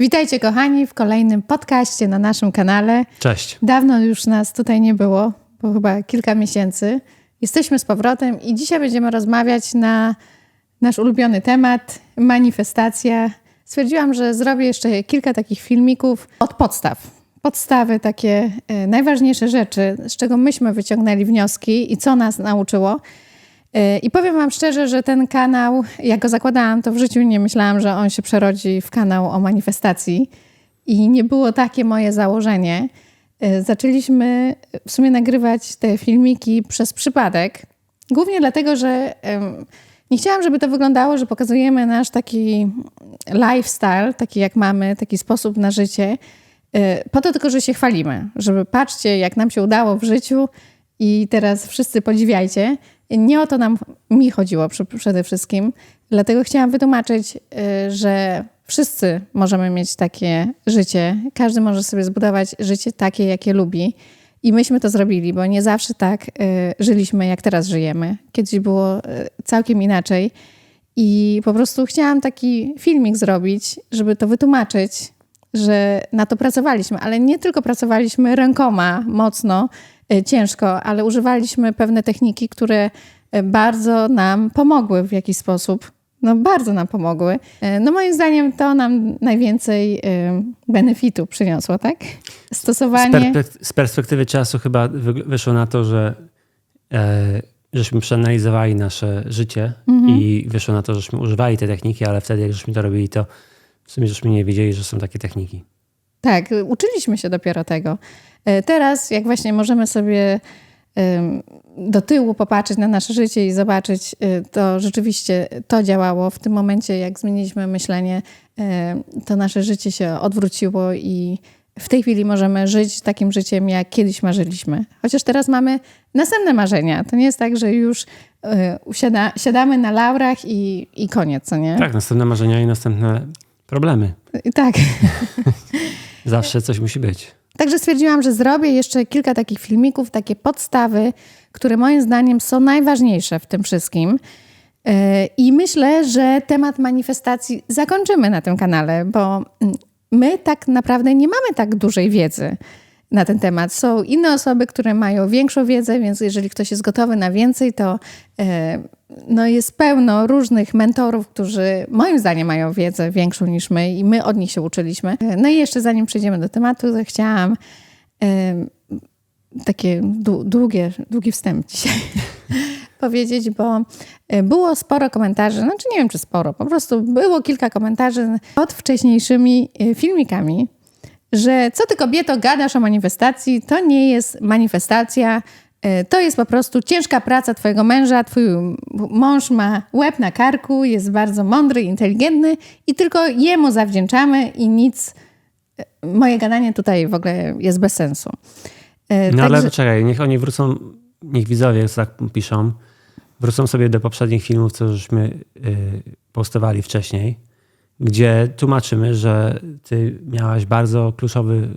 Witajcie kochani w kolejnym podcaście na naszym kanale. Cześć. Dawno już nas tutaj nie było, bo chyba kilka miesięcy. Jesteśmy z powrotem i dzisiaj będziemy rozmawiać na nasz ulubiony temat manifestacja. Stwierdziłam, że zrobię jeszcze kilka takich filmików od podstaw. Podstawy, takie e, najważniejsze rzeczy, z czego myśmy wyciągnęli wnioski i co nas nauczyło. E, I powiem Wam szczerze, że ten kanał, jak go zakładałam, to w życiu nie myślałam, że on się przerodzi w kanał o manifestacji. I nie było takie moje założenie. E, Zaczęliśmy w sumie nagrywać te filmiki przez przypadek. Głównie dlatego, że nie chciałam, żeby to wyglądało, że pokazujemy nasz taki lifestyle, taki jak mamy, taki sposób na życie. e, Po to tylko, że się chwalimy, żeby patrzcie, jak nam się udało w życiu i teraz wszyscy podziwiajcie. Nie o to nam mi chodziło przede wszystkim, dlatego chciałam wytłumaczyć, y, że wszyscy możemy mieć takie życie. Każdy może sobie zbudować życie takie, jakie lubi. I myśmy to zrobili, bo nie zawsze tak y, żyliśmy, jak teraz żyjemy. Kiedyś było y, całkiem inaczej. I po prostu chciałam taki filmik zrobić, żeby to wytłumaczyć, że na to pracowaliśmy, ale nie tylko pracowaliśmy rękoma mocno, ciężko, ale używaliśmy pewne techniki, które y, bardzo nam pomogły w jakiś sposób. No, bardzo nam pomogły. Y, No, moim zdaniem to nam najwięcej benefitu przyniosło, tak? Z, Stosowanie. z perspektywy czasu chyba wy- wyszło na to, że e, żeśmy przeanalizowali nasze życie Mhm. i wyszło na to, żeśmy używali tej techniki, ale wtedy jak żeśmy to robili, to w sumie żeśmy nie wiedzieli, że są takie techniki. Tak, uczyliśmy się dopiero tego. E, Teraz, jak właśnie możemy sobie do tyłu popatrzeć na nasze życie i zobaczyć, e, to rzeczywiście to działało. W tym momencie, jak zmieniliśmy myślenie, e, to nasze życie się odwróciło i w tej chwili możemy żyć takim życiem, jak kiedyś marzyliśmy. Chociaż teraz mamy następne marzenia. To nie jest tak, że już usiada, siadamy na laurach i, i koniec, co nie? Tak, następne marzenia i następne problemy. Tak. Zawsze coś musi być. Także stwierdziłam, że zrobię jeszcze kilka takich filmików, takie podstawy, które moim zdaniem są najważniejsze w tym wszystkim. Yy, I myślę, że temat manifestacji zakończymy na tym kanale, bo my tak naprawdę nie mamy tak dużej wiedzy na ten temat. Są inne osoby, które mają większą wiedzę, więc jeżeli ktoś jest gotowy na więcej, to yy, no jest pełno różnych mentorów, którzy moim zdaniem mają wiedzę większą niż my i my od nich się uczyliśmy. No i jeszcze zanim przejdziemy do tematu, chciałam em, takie dłu- długie, długi wstęp dzisiaj powiedzieć, bo e, było sporo komentarzy, znaczy nie wiem czy sporo, po prostu było kilka komentarzy pod wcześniejszymi e, filmikami, że co ty kobieto gadasz o manifestacji, to nie jest manifestacja, to jest po prostu ciężka praca twojego męża, twój mąż ma łeb na karku, jest bardzo mądry, inteligentny i tylko jemu zawdzięczamy i nic, e, moje gadanie tutaj w ogóle jest bez sensu. E, No ale także- czekaj, niech oni wrócą, niech widzowie tak piszą, wrócą sobie do poprzednich filmów, co żeśmy y, postowali wcześniej, gdzie tłumaczymy, że ty miałaś bardzo kluczowy,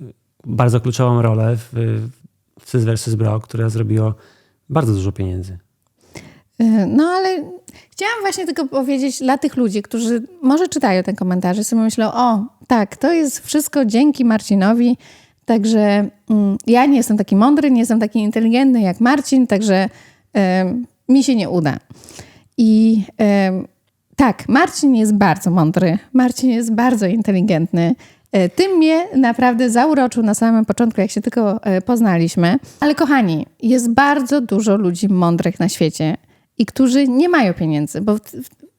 bardzo kluczową rolę w Sys vs. Bro, które zrobiło bardzo dużo pieniędzy. E, No ale chciałam właśnie tylko powiedzieć dla tych ludzi, którzy może czytają ten komentarz i sobie myślą, o tak, to jest wszystko dzięki Marcinowi, także mm, ja nie jestem taki mądry, nie jestem taki inteligentny jak Marcin, także em, mi się nie uda. I em, tak, Marcin jest bardzo mądry, Marcin jest bardzo inteligentny. E, Tym mnie naprawdę zauroczył na samym początku, jak się tylko e, poznaliśmy. Ale kochani, jest bardzo dużo ludzi mądrych na świecie i którzy nie mają pieniędzy, bo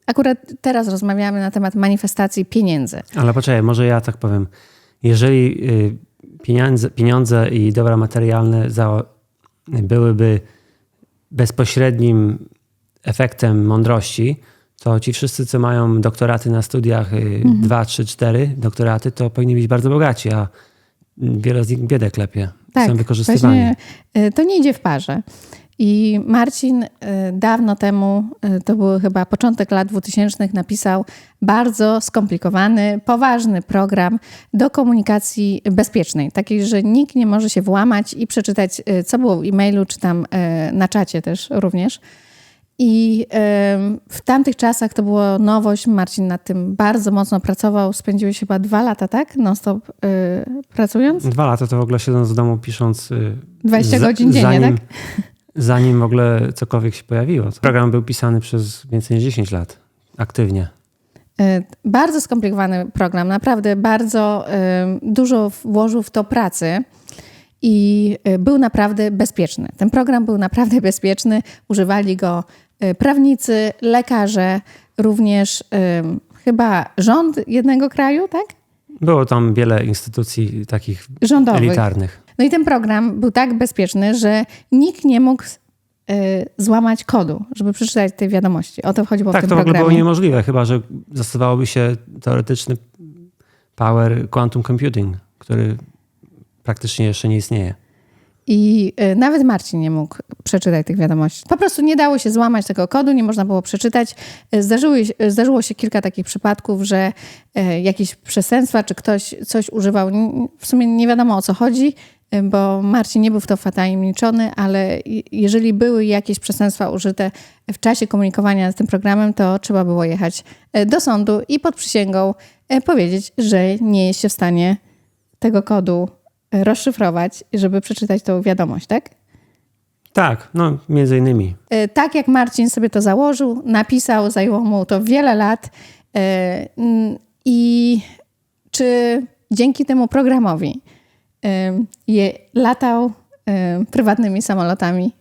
akurat teraz rozmawiamy na temat manifestacji pieniędzy. Ale poczekaj, może ja tak powiem. Jeżeli y, pieniądze, pieniądze i dobra materialne za, byłyby bezpośrednim efektem mądrości, to ci wszyscy, co mają doktoraty na studiach, 2, 3, 4 doktoraty, to powinni być bardzo bogaci, a wiele z nich biedę klepie. Są wykorzystywani. właśnie, e, to nie idzie w parze. I Marcin y, dawno temu, y, to był chyba początek lat 2000, napisał bardzo skomplikowany, poważny program do komunikacji bezpiecznej, takiej, że nikt nie może się włamać i przeczytać, y, co było w e-mailu, czy tam y, na czacie też również. I w tamtych czasach to była nowość. Marcin nad tym bardzo mocno pracował. Spędziłeś chyba dwa lata, tak? Non-stop y, pracując? Dwa lata to w ogóle siedząc w domu, pisząc... y, 20 za- godzin dziennie, zanim, tak? Zanim w ogóle cokolwiek się pojawiło. Program był pisany przez więcej niż 10 lat. Aktywnie. Y, Bardzo skomplikowany program, naprawdę bardzo dużo włożył w to pracy i y, był naprawdę bezpieczny. Ten program był naprawdę bezpieczny. Używali go prawnicy, lekarze, również y, chyba rząd jednego kraju, tak? Było tam wiele instytucji takich Rządowych. elitarnych. No i ten program był tak bezpieczny, że nikt nie mógł y, złamać kodu, żeby przeczytać tej wiadomości. O to chodziło w Tak, tym to w ogóle programie. było niemożliwe, chyba że zastosowałoby się teoretyczny power quantum computing, który praktycznie jeszcze nie istnieje. I y, nawet Marcin nie mógł przeczytać tych wiadomości. Po prostu nie dało się złamać tego kodu, nie można było przeczytać. Zdarzyło, się- zdarzyło się kilka takich przypadków, że jakieś przestępstwa, czy ktoś coś używał. W sumie nie wiadomo o co chodzi, bo Marcin nie był w to wtajemniczony, ale jeżeli były jakieś przestępstwa użyte w czasie komunikowania z tym programem, to trzeba było jechać do sądu i pod przysięgą powiedzieć, że nie jest się w stanie tego kodu rozszyfrować, żeby przeczytać tą wiadomość, tak? Tak, no między innymi. E, Tak jak Marcin sobie to założył, napisał, zajęło mu to wiele lat. e, I czy dzięki temu programowi e, je latał prywatnymi samolotami?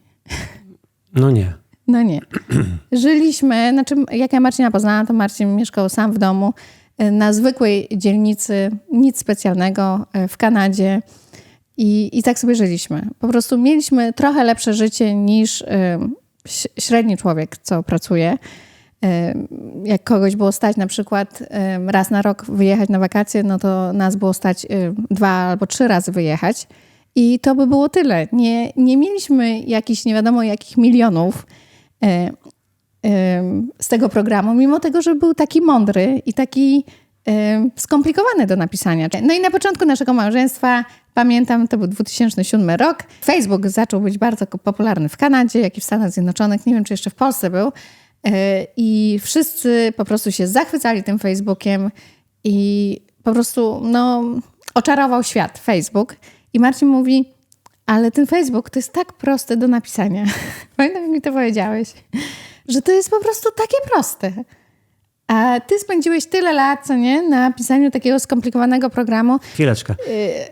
No nie. No nie. Żyliśmy, znaczy jak ja Marcina poznałam, to Marcin mieszkał sam w domu na zwykłej dzielnicy, nic specjalnego e, w Kanadzie. I, I tak sobie żyliśmy. Po prostu mieliśmy trochę lepsze życie niż ś- średni człowiek, co pracuje. Jak kogoś było stać na przykład raz na rok wyjechać na wakacje, no to nas było stać dwa albo trzy razy wyjechać. I to by było tyle. Nie, nie mieliśmy jakichś nie wiadomo jakich milionów z tego programu, mimo tego, że był taki mądry i taki skomplikowany do napisania. No i na początku naszego małżeństwa, pamiętam, to był 2007 rok, Facebook zaczął być bardzo popularny w Kanadzie, jak i w Stanach Zjednoczonych, nie wiem, czy jeszcze w Polsce był. E, I wszyscy po prostu się zachwycali tym Facebookiem i po prostu, no, oczarował świat Facebook. I Marcin mówi, ale ten Facebook to jest tak proste do napisania. Pamiętam, jak mi to powiedziałeś, że to jest po prostu takie proste. A ty spędziłeś tyle lat, co nie, na pisaniu takiego skomplikowanego programu. Chwileczkę,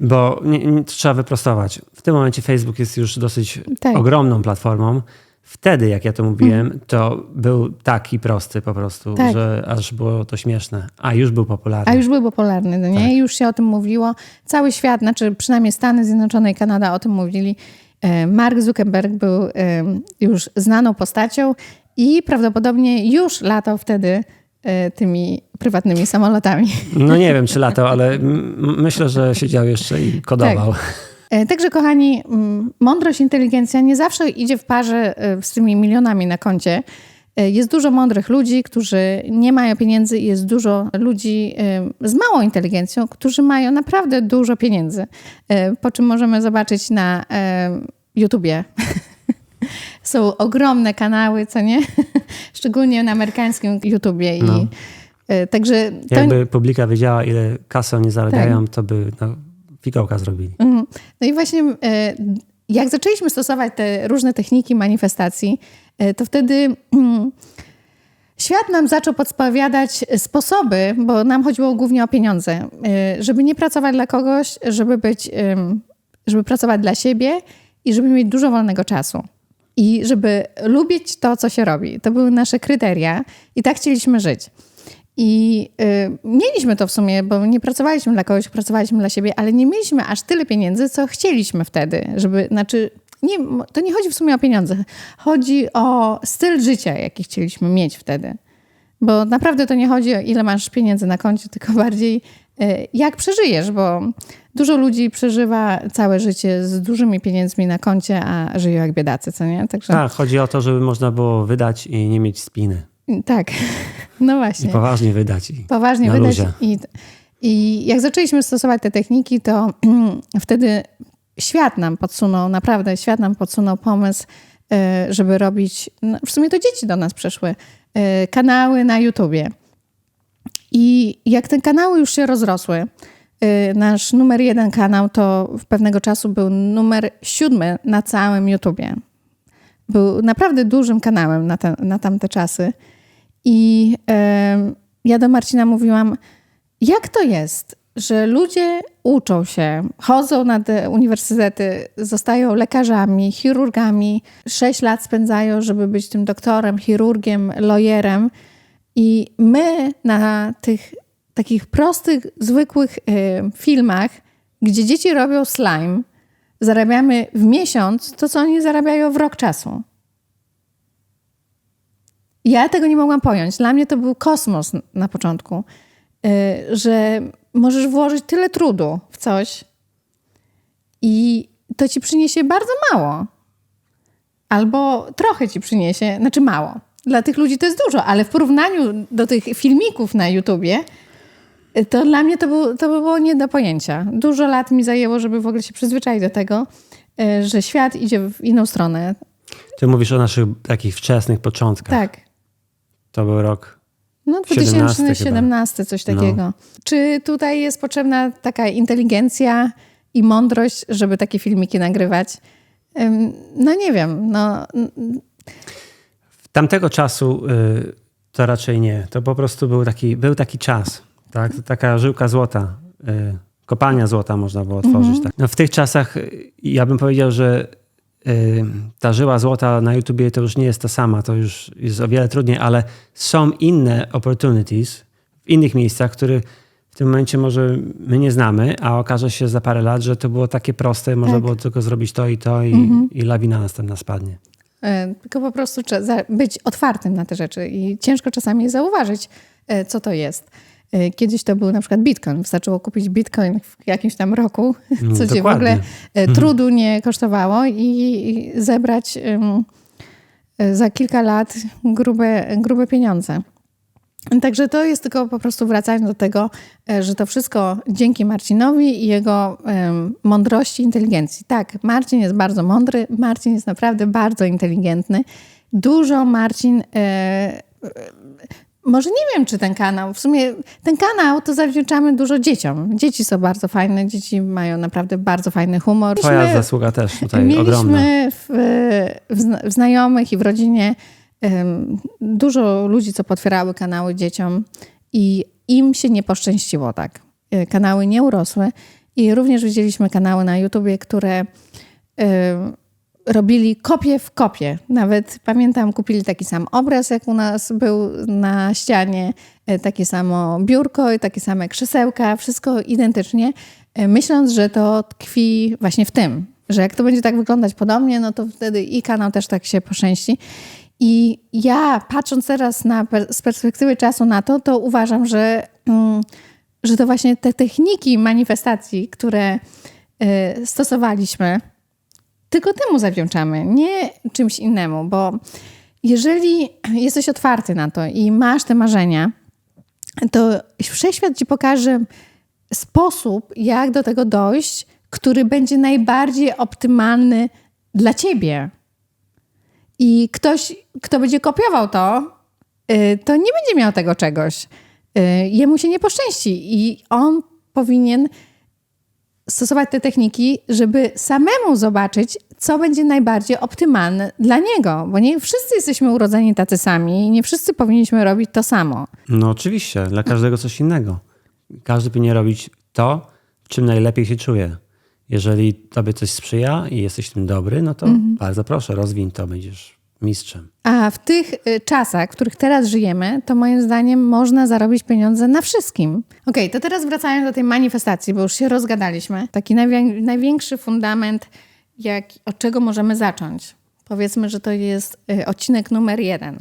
bo nie, nie, trzeba wyprostować. W tym momencie Facebook jest już dosyć Tak. ogromną platformą. Wtedy, jak ja to mówiłem, to był taki prosty po prostu, Tak. że aż było to śmieszne. A już był popularny. A już był popularny, no nie? Tak. Już się o tym mówiło. Cały świat, znaczy przynajmniej Stany Zjednoczone i Kanada o tym mówili. E, Mark Zuckerberg był już znaną postacią i prawdopodobnie już latał wtedy e, tymi prywatnymi samolotami. No nie wiem, czy latał, ale myślę, że siedział jeszcze i kodował. E, Także, kochani, mądrość, inteligencja nie zawsze idzie w parze e, z tymi milionami na koncie. Jest dużo mądrych ludzi, którzy nie mają pieniędzy, i jest dużo ludzi z małą inteligencją, którzy mają naprawdę dużo pieniędzy. Po czym możemy zobaczyć na YouTubie. Są ogromne kanały, co nie? Szczególnie na amerykańskim YouTubie. I, No. e, Także to, Jakby publika wiedziała, ile kasy oni zarabiają, Tak. to by no, fikołka zrobili. Mhm. No i właśnie e, jak zaczęliśmy stosować te różne techniki manifestacji, e, to wtedy mm, świat nam zaczął podpowiadać sposoby, bo nam chodziło głównie o pieniądze, żeby nie pracować dla kogoś, żeby być, żeby pracować dla siebie i żeby mieć dużo wolnego czasu. I żeby lubić to, co się robi. To były nasze kryteria i tak chcieliśmy żyć. I y, mieliśmy to w sumie, bo nie pracowaliśmy dla kogoś, pracowaliśmy dla siebie, ale nie mieliśmy aż tyle pieniędzy, co chcieliśmy wtedy, żeby, znaczy, nie, to nie chodzi w sumie o pieniądze, chodzi o styl życia, jaki chcieliśmy mieć wtedy. Bo naprawdę to nie chodzi o ile masz pieniędzy na koncie, tylko bardziej jak przeżyjesz, bo dużo ludzi przeżywa całe życie z dużymi pieniędzmi na koncie, a żyją jak biedacy, co nie? Także Tak, chodzi o to, żeby można było wydać i nie mieć spiny. tak. No I właśnie. poważnie wydać. I poważnie na wydać. luzie. I, I jak zaczęliśmy stosować te techniki, to wtedy świat nam podsunął, naprawdę świat nam podsunął pomysł e, żeby robić, no w sumie to dzieci do nas przyszły, e, kanały na YouTubie. I jak te kanały już się rozrosły, y, nasz numer jeden kanał to w pewnego czasu był numer siódmy na całym YouTubie. Był naprawdę dużym kanałem na, te, na tamte czasy. I ja do Marcina mówiłam, jak to jest, że ludzie uczą się, chodzą na te uniwersytety, zostają lekarzami, chirurgami, sześć lat spędzają, żeby być tym doktorem, chirurgiem, lawyer i my na tych takich prostych, zwykłych y, filmach, gdzie dzieci robią slime, zarabiamy w miesiąc to, co oni zarabiają w rok czasu. Ja tego nie mogłam pojąć. Dla mnie to był kosmos na początku, y, że możesz włożyć tyle trudu w coś i to ci przyniesie bardzo mało. Albo trochę ci przyniesie, znaczy mało. Dla tych ludzi to jest dużo, ale w porównaniu do tych filmików na YouTubie, y, to dla mnie to, był, to by było nie do pojęcia. Dużo lat mi zajęło, żeby w ogóle się przyzwyczaić do tego, y, że świat idzie w inną stronę. Ty mówisz o naszych takich wczesnych początkach. Tak. To był rok. No 17 2017, coś takiego. Czy tutaj jest potrzebna taka inteligencja i mądrość, żeby takie filmiki nagrywać? No nie wiem. No, Tamtego czasu y, to raczej nie. To po prostu był taki, był taki czas. Tak? Taka żyłka złota. Y, kopalnia złota można było otworzyć. Tak? No w tych czasach y, ja bym powiedział, że y, ta żyła złota na YouTubie to już nie jest ta sama. To już jest o wiele trudniej, ale są inne opportunities w innych miejscach, które w tym momencie może my nie znamy, a okaże się za parę lat, że to było takie proste, można Tak. było tylko zrobić to i to i, i lawina następna spadnie. Y, tylko po prostu być otwartym na te rzeczy i ciężko czasami zauważyć, y, co to jest. Y, Kiedyś to był na przykład bitcoin. Wystarczyło kupić bitcoin w jakimś tam roku, co cię w ogóle y, trudu nie kosztowało i zebrać za kilka lat grube, grube pieniądze. Także to jest tylko po prostu wracając do tego, e, że to wszystko dzięki Marcinowi i jego mądrości, inteligencji. Tak, Marcin jest bardzo mądry, Marcin jest naprawdę bardzo inteligentny. Dużo Marcin. E, e, może nie wiem, czy ten kanał, w sumie ten kanał to zawdzięczamy dużo dzieciom. Dzieci są bardzo fajne, dzieci mają naprawdę bardzo fajny humor. Twoja Mieliśmy- zasługa też tutaj ogromna. Mieliśmy w, w, w znajomych i w rodzinie dużo ludzi, co potwierały kanały dzieciom i im się nie poszczęściło tak. E, Kanały nie urosły i również widzieliśmy kanały na YouTubie, które em, robili kopię w kopie. Nawet pamiętam, kupili taki sam obraz, jak u nas był na ścianie, e, takie samo biurko i takie same krzesełka, wszystko identycznie, e, myśląc, że to tkwi właśnie w tym, że jak to będzie tak wyglądać podobnie, no to wtedy i kanał też tak się poszczęści. I ja patrząc teraz na, z perspektywy czasu na to, to uważam, że, mm, że to właśnie te techniki manifestacji, które e, stosowaliśmy, tylko temu zawdzięczamy, nie czymś innemu, bo jeżeli jesteś otwarty na to i masz te marzenia, to wszechświat ci pokaże sposób, jak do tego dojść, który będzie najbardziej optymalny dla ciebie. I ktoś, kto będzie kopiował to, y, to nie będzie miał tego czegoś. Y, Jemu się nie poszczęści i on powinien stosować te techniki, żeby samemu zobaczyć, co będzie najbardziej optymalne dla niego. Bo nie wszyscy jesteśmy urodzeni tacy sami i nie wszyscy powinniśmy robić to samo. No oczywiście, dla każdego coś innego. Każdy powinien robić to, czym najlepiej się czuje. Jeżeli tobie coś sprzyja i jesteś tym dobry, no to bardzo proszę, rozwiń to, będziesz mistrzem. A w tych y, czasach, w których teraz żyjemy, to moim zdaniem można zarobić pieniądze na wszystkim. Okej, to teraz wracając do tej manifestacji, bo już się rozgadaliśmy. Taki najwię- największy fundament, jak, od czego możemy zacząć. Powiedzmy, że to jest y, odcinek numer jeden.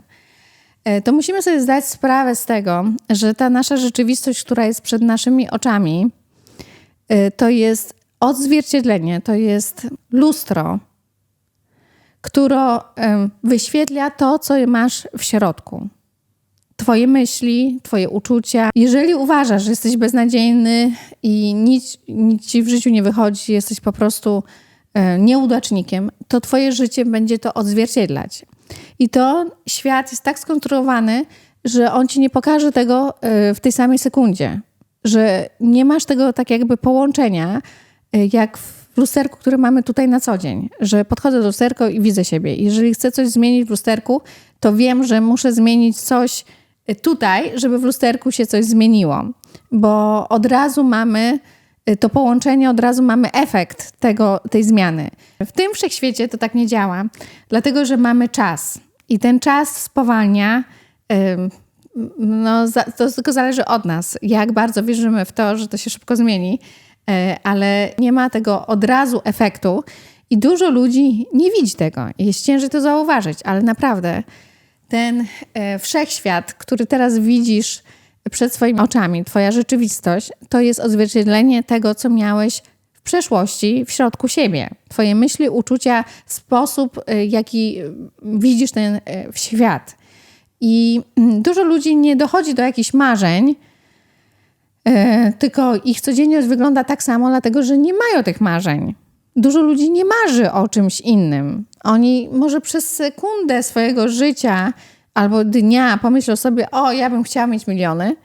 Y, To musimy sobie zdać sprawę z tego, że ta nasza rzeczywistość, która jest przed naszymi oczami, to jest odzwierciedlenie, to jest lustro, które wyświetla to, co masz w środku. Twoje myśli, Twoje uczucia. Jeżeli uważasz, że jesteś beznadziejny i nic, nic ci w życiu nie wychodzi, jesteś po prostu e, nieudacznikiem, to twoje życie będzie to odzwierciedlać. I to świat jest tak skonstruowany, że on ci nie pokaże tego e, w tej samej sekundzie, że nie masz tego tak jakby połączenia, jak w lusterku, które mamy tutaj na co dzień, że podchodzę do lusterka i widzę siebie. Jeżeli chcę coś zmienić w lusterku, to wiem, że muszę zmienić coś tutaj, żeby w lusterku się coś zmieniło, bo od razu mamy y, to połączenie, od razu mamy efekt tego, tej zmiany. W tym wszechświecie to tak nie działa, dlatego że mamy czas i ten czas spowalnia. No, to tylko zależy od nas, jak bardzo wierzymy w to, że to się szybko zmieni, y, ale nie ma tego od razu efektu i dużo ludzi nie widzi tego. Jest ciężej to zauważyć, ale naprawdę ten e, wszechświat, który teraz widzisz przed swoimi oczami, Twoja rzeczywistość, to jest odzwierciedlenie tego, co miałeś w przeszłości w środku siebie. Twoje myśli, uczucia, sposób, e, jaki widzisz ten e, świat. I mm, dużo ludzi nie dochodzi do jakichś marzeń, tylko ich codzienność wygląda tak samo, dlatego że nie mają tych marzeń. Dużo ludzi nie marzy o czymś innym. Oni może przez sekundę swojego życia albo dnia pomyślą sobie, o, ja bym chciała mieć miliony,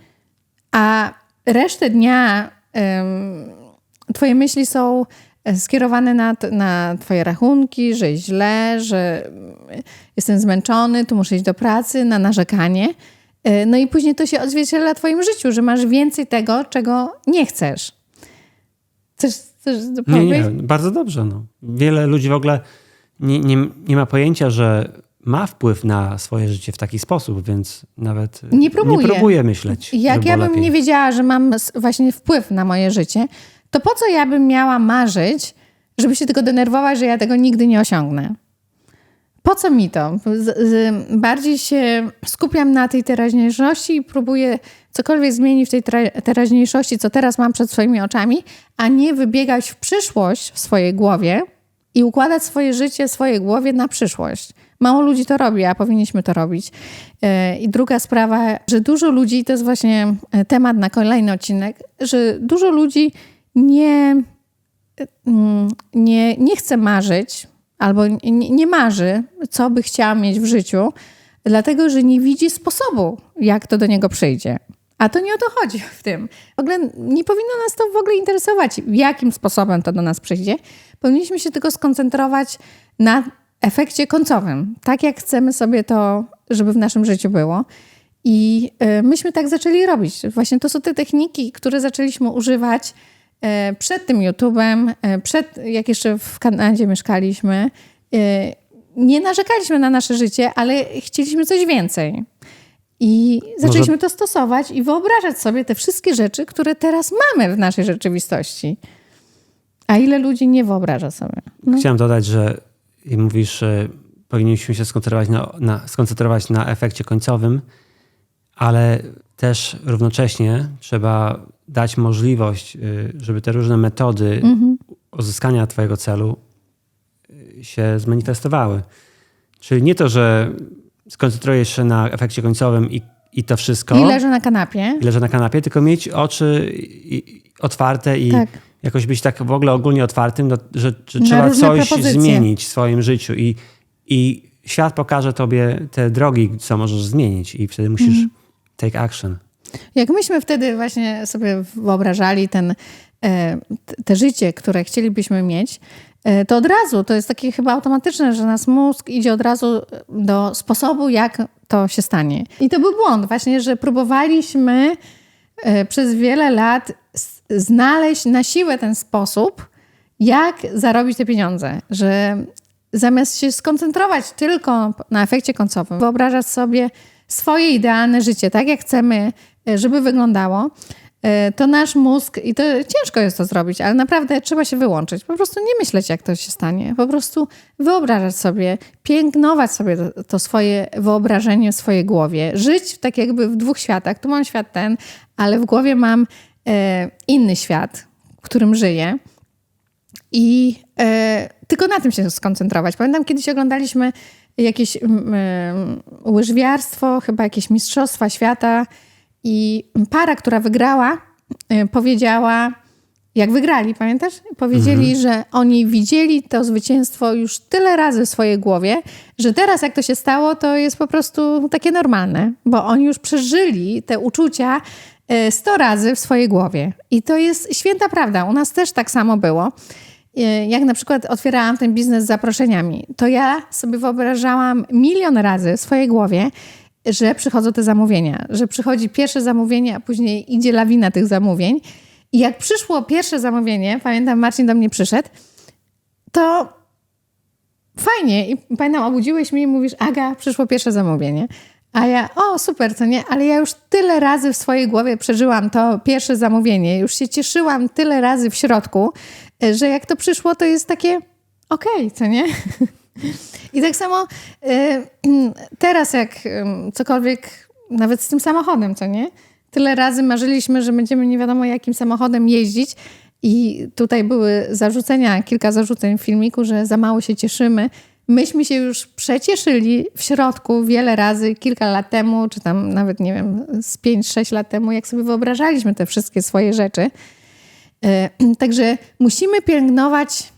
a resztę dnia um, twoje myśli są e, skierowane na, na twoje rachunki, że źle, że jestem zmęczony, tu muszę iść do pracy, na narzekanie. E, no i później to się odzwierciedla w twoim życiu, że masz więcej tego, czego nie chcesz. Chcesz, chcesz nie, nie, bardzo dobrze. No. Wiele ludzi w ogóle nie, nie, nie ma pojęcia, że ma wpływ na swoje życie w taki sposób, więc nawet nie próbuje, nie próbuje myśleć. Jak ja bym lepiej. nie wiedziała, że mam właśnie wpływ na moje życie, to po co ja bym miała marzyć, żeby się tylko denerwować, że ja tego nigdy nie osiągnę? Po co mi to? Bardziej się skupiam na tej teraźniejszości i próbuję cokolwiek zmienić w tej teraźniejszości, co teraz mam przed swoimi oczami, a nie wybiegać w przyszłość w swojej głowie i układać swoje życie w swojej głowie na przyszłość. Mało ludzi to robi, a powinniśmy to robić. E, I druga sprawa, że dużo ludzi, to jest właśnie e, temat na kolejny odcinek, że dużo ludzi nie, mm, nie, nie chce marzyć albo nie, marzy, co by chciała mieć w życiu, dlatego że nie widzi sposobu, jak to do niego przyjdzie. A to nie o to chodzi w tym. W ogóle nie powinno nas to w ogóle interesować, jakim sposobem to do nas przyjdzie. Powinniśmy się tylko skoncentrować na efekcie końcowym, tak jak chcemy sobie to, żeby w naszym życiu było. I y, myśmy tak zaczęli robić. Właśnie to są te techniki, które zaczęliśmy używać przed tym YouTube'em, y, przed, jak jeszcze w Kanadzie mieszkaliśmy. Nie narzekaliśmy na nasze życie, ale chcieliśmy coś więcej. I zaczęliśmy Może... to stosować i wyobrażać sobie te wszystkie rzeczy, które teraz mamy w naszej rzeczywistości. A ile ludzi nie wyobraża sobie? No. Chciałem dodać, że mówisz, że powinniśmy się skoncentrować na, na, skoncentrować na efekcie końcowym, ale też równocześnie trzeba dać możliwość, y, żeby te różne metody mhm. uzyskania Twojego celu y, się zmanifestowały. Czyli nie to, że skoncentrujesz się na efekcie końcowym i, i to wszystko. I leżę na kanapie. I leżę na kanapie, tylko mieć oczy otwarte i tak. jakoś być tak w ogóle ogólnie otwartym, no, że, że trzeba coś propozycje. zmienić w swoim życiu i, i świat pokaże tobie te drogi, co możesz zmienić i wtedy musisz mhm. take action. Jak myśmy wtedy właśnie sobie wyobrażali ten, e, te życie, które chcielibyśmy mieć, e, to od razu, to jest takie chyba automatyczne, że nasz mózg idzie od razu do sposobu, jak to się stanie. I to był błąd właśnie, że próbowaliśmy e, przez wiele lat znaleźć na siłę ten sposób, jak zarobić te pieniądze, że zamiast się skoncentrować tylko na efekcie końcowym, wyobrażać sobie swoje idealne życie, tak jak chcemy, żeby wyglądało, e, to nasz mózg, i to ciężko jest to zrobić, ale naprawdę trzeba się wyłączyć. Po prostu nie myśleć, jak to się stanie. Po prostu wyobrażać sobie, pięknować sobie to, to swoje wyobrażenie w swojej głowie. Żyć tak jakby w dwóch światach. Tu mam świat ten, ale w głowie mam e, inny świat, w którym żyję. I e, tylko na tym się skoncentrować. Pamiętam, kiedyś oglądaliśmy jakieś mm, łyżwiarstwo, chyba jakieś mistrzostwa świata i para, która wygrała, e, powiedziała, jak wygrali, pamiętasz? Powiedzieli, że oni widzieli to zwycięstwo już tyle razy w swojej głowie, że teraz jak to się stało, to jest po prostu takie normalne, bo oni już przeżyli te uczucia e, 100 razy w swojej głowie. I to jest święta prawda. U nas też tak samo było. E, Jak na przykład otwierałam ten biznes z zaproszeniami, to ja sobie wyobrażałam milion razy w swojej głowie, że przychodzą te zamówienia, że przychodzi pierwsze zamówienie, a później idzie lawina tych zamówień. I jak przyszło pierwsze zamówienie, pamiętam, Marcin do mnie przyszedł, to fajnie. I pamiętam, obudziłeś mnie i mówisz, Aga, przyszło pierwsze zamówienie. A ja, o super, co nie? Ale ja już tyle razy w swojej głowie przeżyłam to pierwsze zamówienie. Już się cieszyłam tyle razy w środku, że jak to przyszło, to jest takie okej, co nie? I tak samo y, teraz, jak y, cokolwiek, nawet z tym samochodem, co nie? Tyle razy marzyliśmy, że będziemy nie wiadomo jakim samochodem jeździć. I tutaj były zarzucenia, kilka zarzuceń w filmiku, że za mało się cieszymy. Myśmy się już przecieszyli w środku wiele razy, kilka lat temu, czy tam nawet, nie wiem, z 5-6 lat temu, jak sobie wyobrażaliśmy te wszystkie swoje rzeczy. E, Także musimy pielęgnować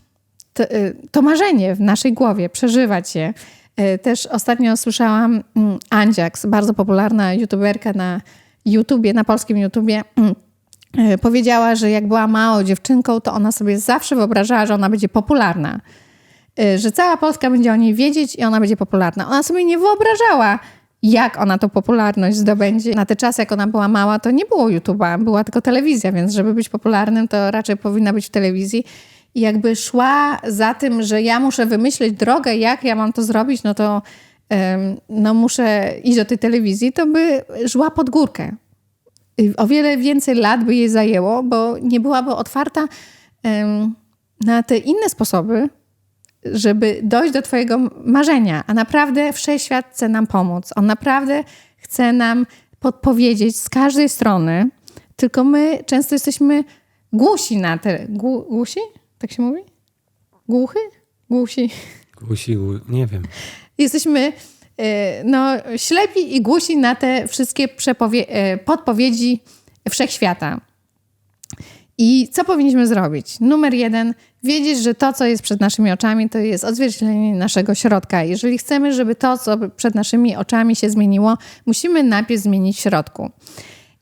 to, y, to marzenie w naszej głowie, przeżywać je. E, Też ostatnio słyszałam mm, Andziaks, bardzo popularna youtuberka na YouTubie, na polskim YouTubie, mm, e, powiedziała, że jak była małą dziewczynką, to ona sobie zawsze wyobrażała, że ona będzie popularna. Że cała Polska będzie o niej wiedzieć i ona będzie popularna. Ona sobie nie wyobrażała, jak ona tą popularność zdobędzie. Na te czasy, jak ona była mała, to nie było YouTube'a, była tylko telewizja, więc żeby być popularnym, to raczej powinna być w telewizji. Jakby szła za tym, że ja muszę wymyślić drogę, jak ja mam to zrobić, no to no muszę iść do tej telewizji, to by szła pod górkę. I O wiele więcej lat by jej zajęło, bo nie byłaby otwarta na te inne sposoby, żeby dojść do Twojego marzenia. A naprawdę wszechświat chce nam pomóc. On naprawdę chce nam podpowiedzieć z każdej strony, tylko my często jesteśmy głusi na te. Głu, głusi? Tak się mówi? Głuchy? Głusi. Głusi, gł- nie wiem. Jesteśmy e, no, ślepi i głusi na te wszystkie przepowie- e, podpowiedzi wszechświata. I co powinniśmy zrobić? Numer jeden, wiedzieć, że to, co jest przed naszymi oczami, to jest odzwierciedlenie naszego środka. Jeżeli chcemy, żeby to, co przed naszymi oczami się zmieniło, musimy najpierw zmienić w środku.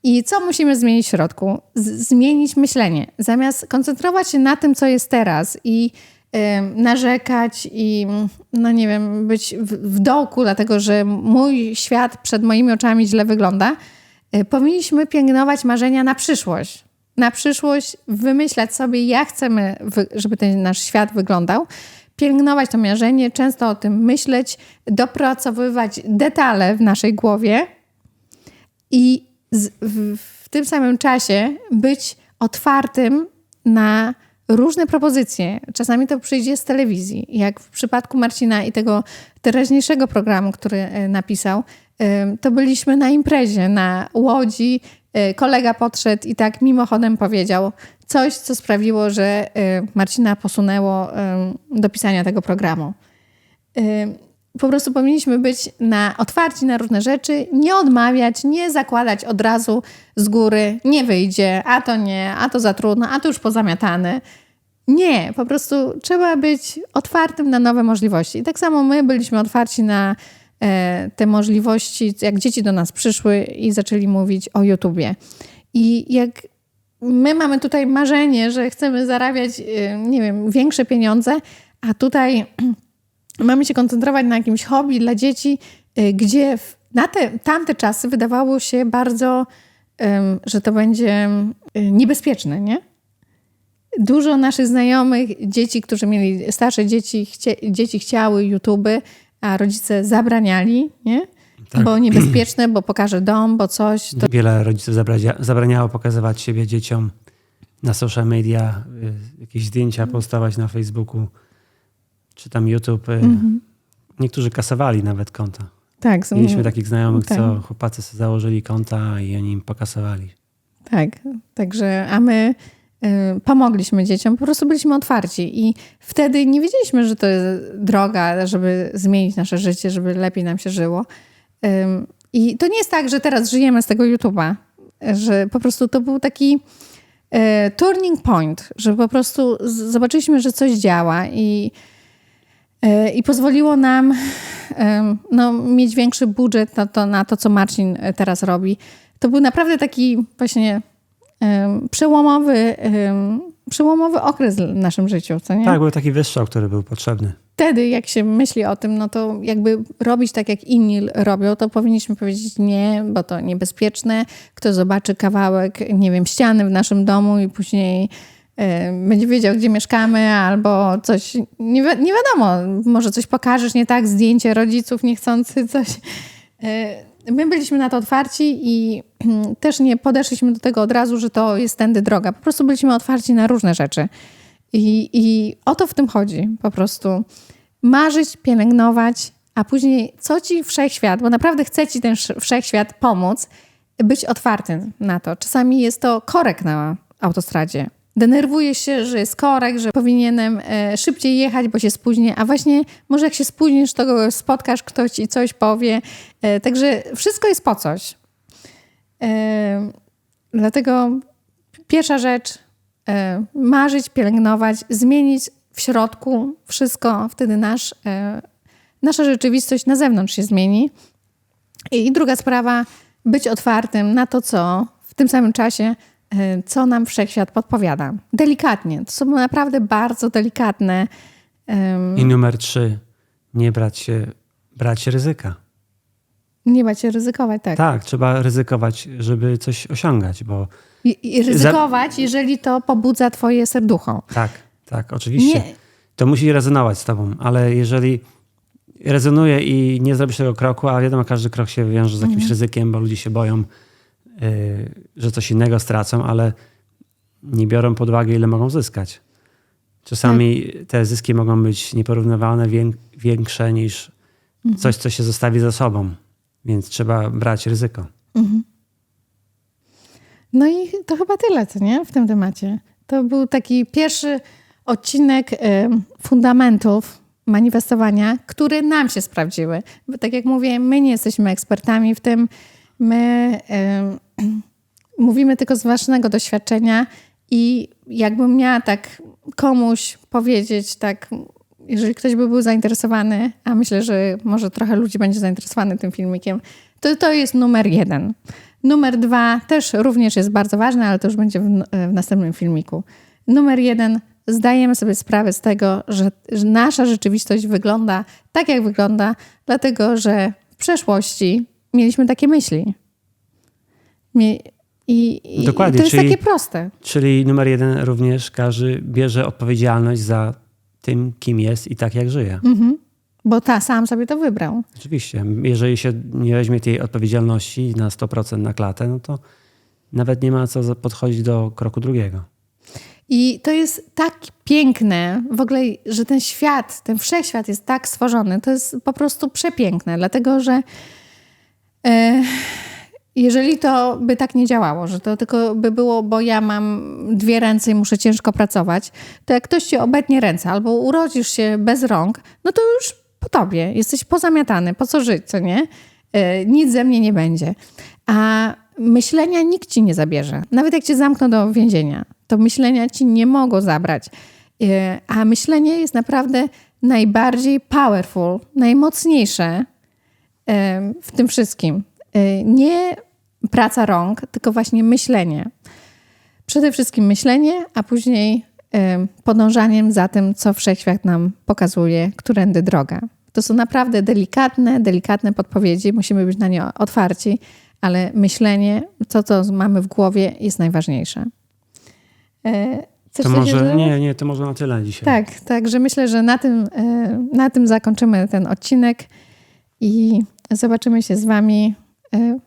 I co musimy zmienić w środku? Z- zmienić myślenie. Zamiast koncentrować się na tym, co jest teraz i em, narzekać i, no nie wiem, być w, w dołku, dlatego że mój świat przed moimi oczami źle wygląda, y, powinniśmy pielęgnować marzenia na przyszłość. Na przyszłość wymyślać sobie, jak chcemy, żeby ten nasz świat wyglądał, pielęgnować to marzenie, często o tym myśleć, dopracowywać detale w naszej głowie i z, w, w tym samym czasie być otwartym na różne propozycje. Czasami to przyjdzie z telewizji, jak w przypadku Marcina i tego teraźniejszego programu, który e, napisał. To byliśmy na imprezie, na łodzi. e, Kolega podszedł i tak mimochodem powiedział coś, co sprawiło, że e, Marcina posunęło do pisania tego programu. Po prostu powinniśmy być na, otwarci na różne rzeczy, nie odmawiać, nie zakładać od razu z góry, nie wyjdzie, a to nie, a to za trudno, a to już pozamiatane. Nie, po prostu trzeba być otwartym na nowe możliwości. I tak samo my byliśmy otwarci na e, te możliwości, jak dzieci do nas przyszły i zaczęli mówić o YouTubie. I jak my mamy tutaj marzenie, że chcemy zarabiać, e, nie wiem, większe pieniądze, a tutaj mamy się koncentrować na jakimś hobby dla dzieci, y, gdzie w, na te, tamte czasy wydawało się bardzo, że to będzie y, niebezpieczne, nie? Dużo naszych znajomych, dzieci, którzy mieli starsze dzieci, chcie, dzieci chciały YouTube, a rodzice zabraniali, nie? Tak. Bo niebezpieczne, bo pokaże dom, bo coś. To Wiele rodziców zabraniało pokazywać siebie dzieciom na social media, y, jakieś zdjęcia postować na Facebooku, czy tam YouTube. y. Mhm. Niektórzy kasowali nawet konta. tak, Mieliśmy takich znajomych, tak. co chłopacy sobie założyli konta i oni im pokasowali. Tak, także, a my y, pomogliśmy dzieciom, po prostu byliśmy otwarci i wtedy nie wiedzieliśmy, że to jest droga, żeby zmienić nasze życie, żeby lepiej nam się żyło. I to nie jest tak, że teraz żyjemy z tego YouTube'a, że po prostu to był taki e, turning point, że po prostu zobaczyliśmy, że coś działa i, e, i pozwoliło nam no, mieć większy budżet na to, na to, co Marcin e, teraz robi. To był naprawdę taki właśnie przełomowy, przełomowy okres w naszym życiu, co nie? Tak, był taki wystrzał, który był potrzebny. wtedy, jak się myśli o tym, no to jakby robić tak, jak inni robią, to powinniśmy powiedzieć nie, bo to niebezpieczne. Kto zobaczy kawałek, nie wiem, ściany w naszym domu i później e, będzie wiedział, gdzie mieszkamy, albo coś, nie, wi- nie wiadomo, może coś pokażesz nie tak, zdjęcie rodziców niechcący, coś. E, My byliśmy na to otwarci i też nie podeszliśmy do tego od razu, że to jest tędy droga. Po prostu byliśmy otwarci na różne rzeczy. I, I o to w tym chodzi po prostu. Marzyć, pielęgnować, a później co ci wszechświat, bo naprawdę chce ci ten sz- wszechświat pomóc, być otwartym na to. Czasami jest to korek na autostradzie. Denerwuję się, że jest korek, że powinienem e, szybciej jechać, bo się spóźnię, a właśnie może jak się spóźnisz, to go spotkasz, ktoś ci coś powie. E, także wszystko jest po coś. E, dlatego pierwsza rzecz, marzyć, pielęgnować, zmienić w środku wszystko, wtedy nasz, nasza rzeczywistość na zewnątrz się zmieni. I druga sprawa, być otwartym na to, co w tym samym czasie, co nam wszechświat podpowiada. Delikatnie. To są naprawdę bardzo delikatne. I numer trzy, nie brać się, brać ryzyka. Nie bać się ryzykować, tak. Tak, trzeba ryzykować, żeby coś osiągać, bo I, I ryzykować, jeżeli to pobudza twoje serducho. tak, tak, oczywiście. Nie, To musi rezonować z tobą, ale jeżeli rezonuje i nie zrobisz tego kroku, a wiadomo, każdy krok się wiąże z jakimś Mhm. ryzykiem, bo ludzie się boją, y, że coś innego stracą, ale nie biorą pod uwagę, ile mogą zyskać. Czasami te zyski mogą być nieporównywalne, wię- większe niż Mhm. coś, co się zostawi za sobą. Więc trzeba brać ryzyko. No i to chyba tyle, co nie? W tym temacie. To był taki pierwszy odcinek em, fundamentów manifestowania, które nam się sprawdziły. Bo tak jak mówię, my nie jesteśmy ekspertami w tym. My em, mówimy tylko z własnego doświadczenia i jakbym miała tak komuś powiedzieć, tak, jeżeli ktoś by był zainteresowany, a myślę, że może trochę ludzi będzie zainteresowany tym filmikiem, to to jest numer jeden. Numer dwa też również jest bardzo ważny, ale to już będzie w, w następnym filmiku. Numer jeden, zdajemy sobie sprawę z tego, że, że nasza rzeczywistość wygląda tak, jak wygląda, dlatego że w przeszłości mieliśmy takie myśli. I, i, Dokładnie, i to jest czyli- takie proste. Czyli numer jeden również każdy bierze odpowiedzialność za tym, kim jest i tak, jak żyje. Mhm. Bo ta sam sobie to wybrał. Oczywiście. Jeżeli się nie weźmie tej odpowiedzialności na 100% na klatę, no to nawet nie ma co podchodzić do kroku drugiego. I to jest tak piękne, w ogóle, że ten świat, ten wszechświat jest tak stworzony. To jest po prostu przepiękne, dlatego że e, jeżeli to by tak nie działało, że to tylko by było, bo ja mam dwie ręce i muszę ciężko pracować, to jak ktoś ci obetnie ręce albo urodzisz się bez rąk, no to już po tobie. Jesteś pozamiatany. Po co żyć, co nie? E, nic ze mnie nie będzie. A myślenia nikt ci nie zabierze. Nawet jak cię zamkną do więzienia, to myślenia ci nie mogą zabrać. E, A myślenie jest naprawdę najbardziej powerful, najmocniejsze em, w tym wszystkim. E, Nie praca rąk, tylko właśnie myślenie. Przede wszystkim myślenie, a później em, podążaniem za tym, co wszechświat nam pokazuje, którędy droga. To są naprawdę delikatne, delikatne podpowiedzi, musimy być na nie otwarci, ale myślenie, to co mamy w głowie jest najważniejsze. E, chcesz To coś może, jeszcze nie, nie, to może na tyle dzisiaj. tak, także myślę, że na tym, e, na tym zakończymy ten odcinek i zobaczymy się z Wami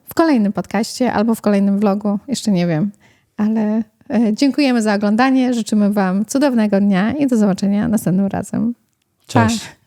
w kolejnym podcaście albo w kolejnym vlogu, jeszcze nie wiem, ale e, dziękujemy za oglądanie, życzymy Wam cudownego dnia i do zobaczenia następnym razem. Cześć. Pa.